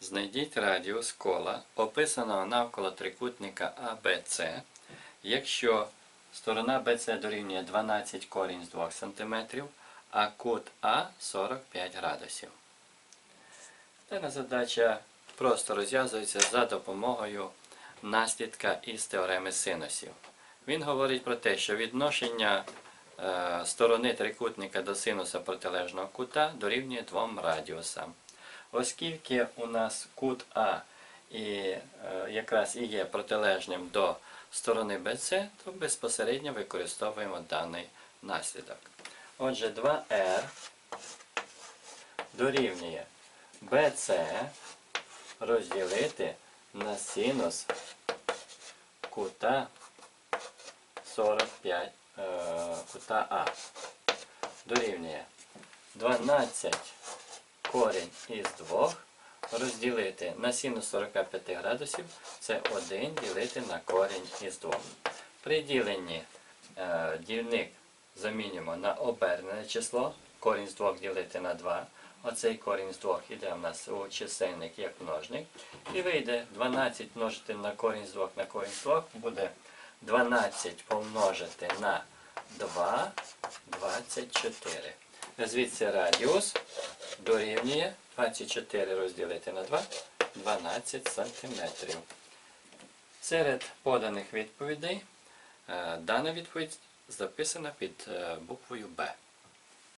Знайдіть радіус кола, описаного навколо трикутника АБЦ, якщо сторона BC дорівнює 12 корінь з 2 см, а кут А 45 градусів. Дана задача просто розв'язується за допомогою наслідка із теореми синусів. Він говорить про те, що відношення е, сторони трикутника до синуса протилежного кута дорівнює двом радіусам. Оскільки у нас кут А і, е, якраз і є протилежним до сторони BC, то безпосередньо використовуємо даний наслідок. Отже, 2R дорівнює BC розділити на синус кута 45 е, кута А. Дорівнює 12 корінь із 2 розділити на синус 45 градусів, це 1 ділити на корінь із 2. При діленні е, дільник замінюємо на обернене число, корінь з 2 ділити на 2. Оцей корінь з 2 йде у нас у чисельник як множник. І вийде 12 множити на корінь з 2 на корінь з 2 буде 12 помножити на 2, 24. Звідси радіус дорівнює 24 розділити на 2, 12 сантиметрів. Серед поданих відповідей е, дана відповідь записана під е, буквою Б.